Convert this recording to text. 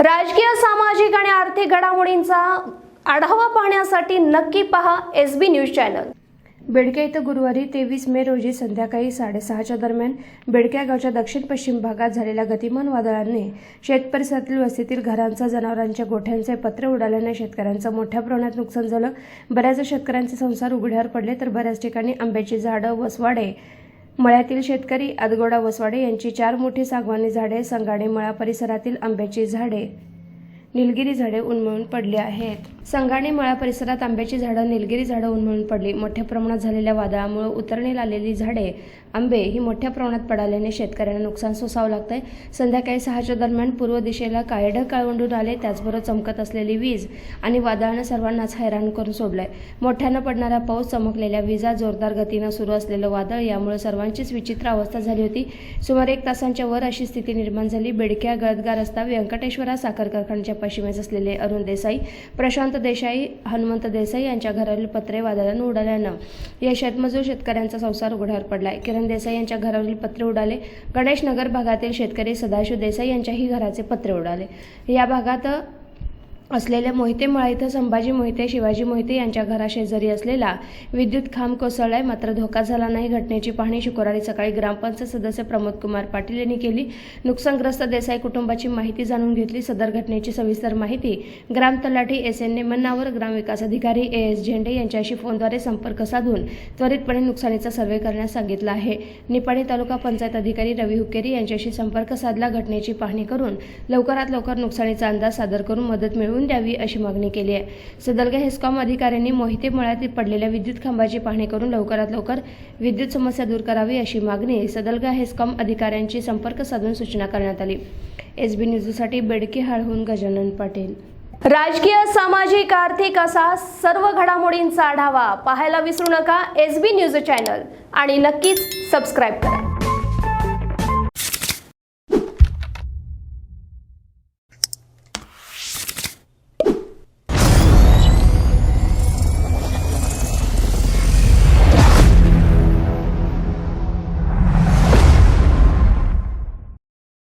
राजकीय सामाजिक आणि आर्थिक घडामोडींचा आढावा पाहण्यासाठी नक्की पहा एस बी न्यूज चॅनल. बेडक्या इथं गुरुवारी तेवीस मे रोजी संध्याकाळी साडेसहाच्या दरम्यान बेडक्या गावच्या दक्षिण पश्चिम भागात झालेल्या गतिमान वादळाने शेत परिसरातील वस्तीतील घरांचा जनावरांच्या गोठ्यांचे पत्रे उडाल्याने शेतकऱ्यांचं मोठ्या प्रमाणात नुकसान झालं. बऱ्याच शेतकऱ्यांचे संसार उघड्यावर पडले तर बऱ्याच ठिकाणी आंब्याची झाडं वसवाडे मळ्यातील शेतकरी आदगोडा वसवाडे यांची चार मोठी सागवानी झाडे संगाडे मळा परिसरातील आंब्याची झाडे निलगिरी झाडे उन्मळून पडली आहेत. संगाणे मळा परिसरात आंब्याची झाडं निलगिरी झाडं उन्मळून पडली. मोठ्या प्रमाणात झालेल्या वादळामुळे उतरणीला आलेली झाडे आंबे ही मोठ्या प्रमाणात पडाल्याने शेतकऱ्यांना नुकसान सोसावं लागतंय. संध्याकाळी सहाच्या दरम्यान पूर्व दिशेला काळेढग काळवंडून आले त्याचबरोबर चमकत असलेली वीज आणि वादळानं सर्वांनाच हैराण करून सोडलंय. मोठ्यानं पडणारा पाऊस चमकलेल्या विजा जोरदार गतीनं सुरू असलेलं वादळ यामुळे सर्वांचीच विचित्र अवस्था झाली होती. सुमारे एक तासांच्या वर अशी स्थिती निर्माण झाली. बेडक्या गळदगार रस्ता व्यंकटेश्वरा साखर कारखान्याच्या पश्चिमेस असलेले अरुण देसाई प्रशांत देसाई हनुमंत देसाई यांच्या घरावरील पत्रे वादळानं उडाल्यानं या शेतमजूर शेतकऱ्यांचा संसार उघड्यावर पडलाय. किरण देसाई यांच्या घरावरील पत्रे उडाले. गणेशनगर भागातील शेतकरी सदाशिव देसाई यांच्याही घराचे पत्रे उडाले. या भागात असलेल्या मोहिते मळा इथं संभाजी मोहिते शिवाजी मोहिते यांच्या घराशेजारी असलेला विद्युत खांब कोसळलाय. मात्र धोका झाला नाही. घटनेची पाहणी शुक्रवारी सकाळी ग्रामपंचायत सदस्य प्रमोद कुमार पाटील यांनी केली. नुकसानग्रस्त देसाई कुटुंबाची माहिती जाणून घेतली. सदर घटनेची सविस्तर माहिती ग्राम तलाठी एस एन नेमन्नावर ग्रामविकास अधिकारी ए एस झेंडे यांच्याशी फोनद्वारे संपर्क साधून त्वरितपणे नुकसानीचा सर्व्हे करण्यास सांगितलं आहे. निपाणी तालुका पंचायत अधिकारी रवी हुक्केरी यांच्याशी संपर्क साधला. घटनेची पाहणी करून लवकरात लवकर नुकसानीचा अंदाज सादर करून मदत मिळवून द्यावी अशी मागणी केली आहे. सदलगा हेस्कॉम अधिकाऱ्यांनी मोहिते मळ्यात पडलेल्या विद्युत खांबाची पाहणी करून लवकरात लवकर विद्युत समस्या दूर करावी अशी मागणी सदलगा हेस्कॉम अधिकाऱ्यांची संपर्क साधून सूचना करण्यात आली. एस बी न्यूजसाठी बेडके हाळहून गजानन पाटील. राजकीय सामाजिक आर्थिक असा सर्व घडामोडींचा आढावा पाहायला विसरू नका एस बी न्यूज चॅनल आणि नक्कीच सबस्क्राईब करा.